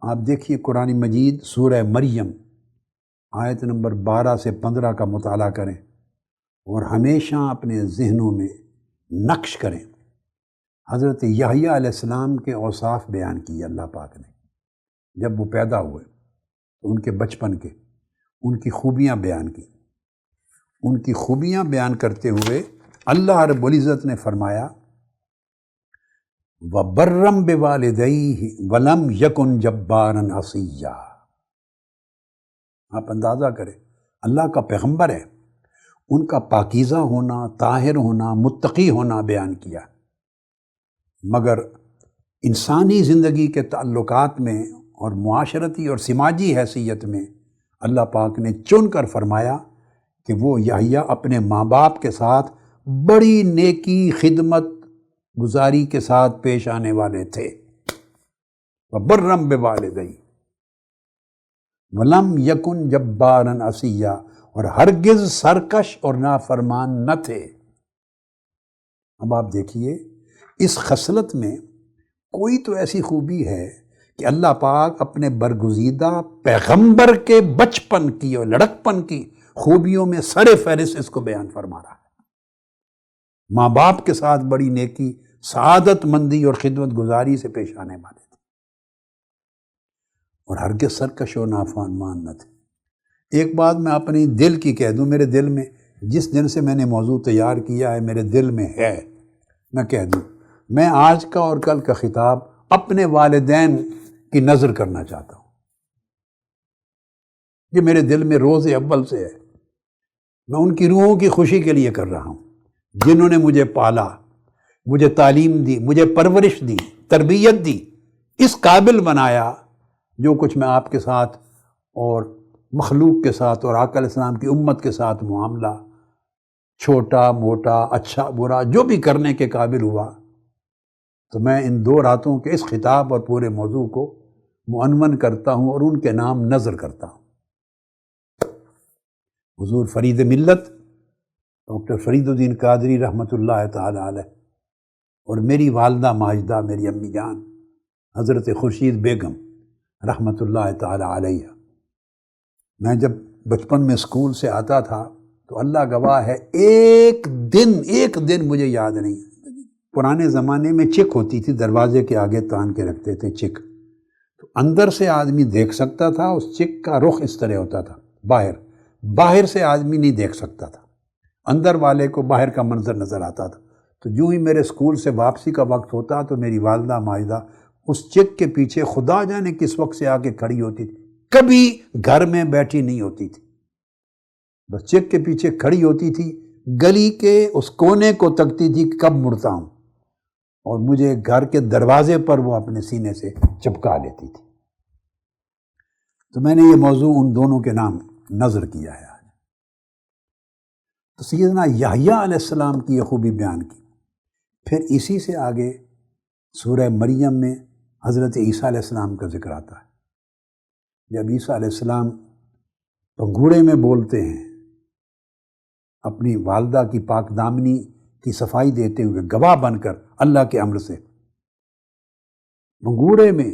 آپ دیکھیے قرآن مجید سورہ مریم آیت نمبر بارہ سے پندرہ کا مطالعہ کریں اور ہمیشہ اپنے ذہنوں میں نقش کریں۔ حضرت یحییٰ علیہ السلام کے اوصاف بیان کیے اللہ پاک نے۔ جب وہ پیدا ہوئے تو ان کے بچپن کے ان کی خوبیاں بیان کی ان کی خوبیاں بیان کرتے ہوئے اللہ رب العزت نے فرمایا و برم بے والدئی ولم یکن جبارن عصیہ۔ آپ اندازہ کریں، اللہ کا پیغمبر ہے، ان کا پاکیزہ ہونا، طاہر ہونا، متقی ہونا بیان کیا۔ مگر انسانی زندگی کے تعلقات میں اور معاشرتی اور سماجی حیثیت میں اللہ پاک نے چن کر فرمایا کہ وہ یحییٰ اپنے ماں باپ کے ساتھ بڑی نیکی، خدمت گزاری کے ساتھ پیش آنے والے تھے۔ برم بے والدئی ولم یکن جبارن اسیہ اور ہرگز سرکش اور نافرمان نہ تھے۔ اب آپ دیکھیے، اس خصلت میں کوئی تو ایسی خوبی ہے کہ اللہ پاک اپنے برگزیدہ پیغمبر کے بچپن کی اور لڑکپن کی خوبیوں میں سر فہرست اس کو بیان فرما رہا ہے۔ ماں باپ کے ساتھ بڑی نیکی سعادت مندی اور خدمت گزاری سے پیش آنے والے تھے۔ اور ہرگز سرکش و نافان مان نہ تھے۔ ایک بات میں اپنی دل کی کہہ دوں، میرے دل میں جس دن سے میں نے موضوع تیار کیا ہے، میرے دل میں ہے۔ میں کہہ دوں، میں آج کا اور کل کا خطاب اپنے والدین کی نظر کرنا چاہتا ہوں۔ یہ میرے دل میں روز اول سے ہے۔ میں ان کی روحوں کی خوشی کے لیے کر رہا ہوں، جنہوں نے مجھے پالا۔ مجھے تعلیم دی، مجھے پرورش دی، تربیت دی، اس قابل بنایا جو کچھ میں آپ کے ساتھ اور مخلوق کے ساتھ اور آقا علیہ السلام کی امت کے ساتھ معاملہ چھوٹا، موٹا اچھا برا، جو بھی کرنے کے قابل ہوا، تو میں ان دو راتوں کے اس خطاب اور پورے موضوع کو معنون کرتا ہوں اور ان کے نام نظر کرتا ہوں۔ حضور فرید ملت، ڈاکٹر فرید الدین قادری رحمۃ اللہ تعالی علیہ۔ اور میری والدہ ماجدہ، میری امی جان، حضرت خورشید بیگم رحمۃ اللہ تعالی علیہ۔ میں جب بچپن میں اسکول سے آتا تھا تو اللہ گواہ ہے، ایک دن ایک دن مجھے یاد نہیں۔ پرانے زمانے میں چک ہوتی تھی، دروازے کے آگے تان کے رکھتے تھے چک۔ تو اندر سے آدمی دیکھ سکتا تھا، اس چک کا رخ اس طرح ہوتا تھا۔ باہر باہر سے آدمی نہیں دیکھ سکتا تھا۔ اندر والے کو باہر کا منظر نظر آتا تھا۔ تو جو ہی میرے اسکول سے واپسی کا وقت ہوتا تو میری والدہ ماجدہ اس چک کے پیچھے خدا جانے کس وقت سے آ کے کھڑی ہوتی تھی۔ کبھی گھر میں بیٹھی نہیں ہوتی تھی۔ بس چک کے پیچھے کھڑی ہوتی تھی۔ گلی کے اس کونے کو تکتی تھی کب مڑتا ہوں۔ اور مجھے گھر کے دروازے پر وہ اپنے سینے سے چپکا لیتی تھی۔ تو میں نے یہ موضوع ان دونوں کے نام نظر کیا ہے آج۔ تو سیدنا یحییٰ علیہ السلام کی یہ خوبی بیان کی۔ پھر اسی سے آگے سورہ مریم میں حضرت عیسیٰ علیہ السلام کا ذکر آتا ہے۔ جب عیسیٰ علیہ السلام پنگھوڑے میں بولتے ہیں، اپنی والدہ کی پاک دامنی کی صفائی دیتے ہوئے گواہ بن کر اللہ کے امر سے پنگھوڑے میں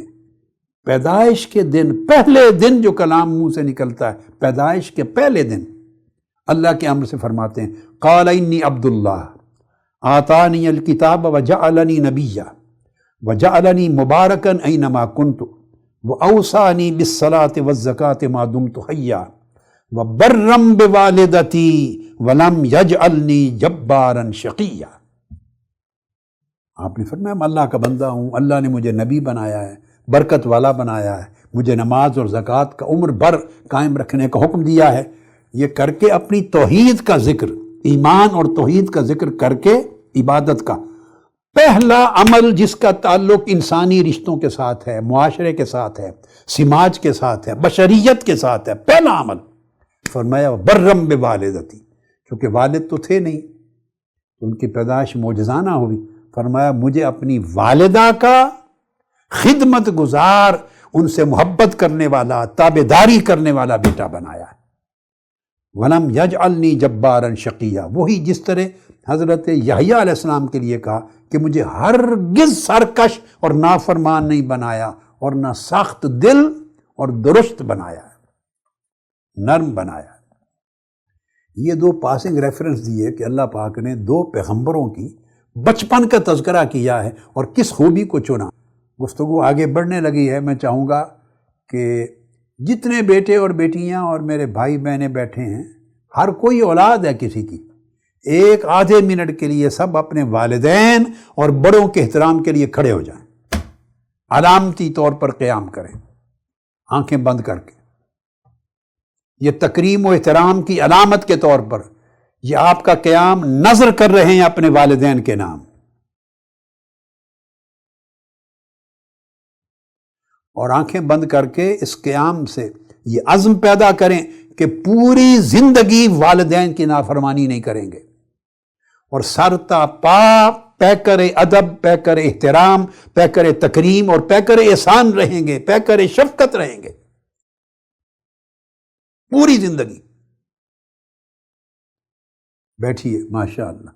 پیدائش کے دن، پہلے دن جو کلام منہ سے نکلتا ہے، پیدائش کے پہلے دن اللہ کے امر سے فرماتے ہیں قالینی عبداللہ۔ آتانی الکتاب وجعلنی نبیہ وجعلنی مبارکن اینما کنت و بالصلاة والزکاة ما دمت حیا و برم بوالدتی ولم یجعلنی جبارا شقیہ آپ نے فرمایا، میں اللہ کا بندہ ہوں، اللہ نے مجھے نبی بنایا ہے، برکت والا بنایا ہے، مجھے نماز اور زکوٰۃ کا عمر بھر قائم رکھنے کا حکم دیا ہے۔ یہ کر کے اپنی توحید کا ذکر۔ ایمان اور توحید کا ذکر کر کے عبادت کا۔ پہلا عمل جس کا تعلق انسانی رشتوں کے ساتھ ہے، معاشرے کے ساتھ ہے، سماج کے ساتھ ہے، بشریت کے ساتھ ہے، پہلا عمل۔ فرمایا برم بے والدتی کیونکہ والد تو تھے نہیں ان کی پیدائش موجزانہ ہوئی۔ فرمایا، مجھے اپنی والدہ کا خدمت گزار، ان سے محبت کرنے والا، تابے داری کرنے والا بیٹا بنایا۔ ہے ولم یج النی جبارن شقیہ۔ وہی جس طرح حضرت یحییٰ علیہ السلام کے لیے کہا کہ مجھے ہرگز سرکش اور نافرمان نہیں بنایا اور نہ سخت دل اور درست بنایا، نرم بنایا۔ یہ دو پاسنگ ریفرنس دیے کہ اللہ پاک نے دو پیغمبروں کی بچپن کا تذکرہ کیا ہے اور کس خوبی کو چنا۔ گفتگو آگے بڑھنے لگی ہے۔ میں چاہوں گا کہ جتنے بیٹے اور بیٹیاں اور میرے بھائی بہنیں بیٹھے ہیں، ہر کوئی اولاد ہے کسی کی۔ ایک آدھے منٹ کے لیے سب اپنے والدین اور بڑوں کے احترام کے لیے کھڑے ہو جائیں۔ علامتی طور پر قیام کریں۔ آنکھیں بند کر کے۔ یہ تکریم و احترام کی علامت کے طور پر یہ آپ کا قیام نظر کر رہے ہیں اپنے والدین کے نام۔ اور آنکھیں بند کر کے اس قیام سے یہ عزم پیدا کریں کہ پوری زندگی والدین کی نافرمانی نہیں کریں گے۔ اور سرتا پا پے کرے ادب، پے کر احترام، پے کرے تکریم اور پے کرے احسان رہیں گے، پے کرے شفقت رہیں گے۔ پوری زندگی۔ بیٹھیے ماشاء اللہ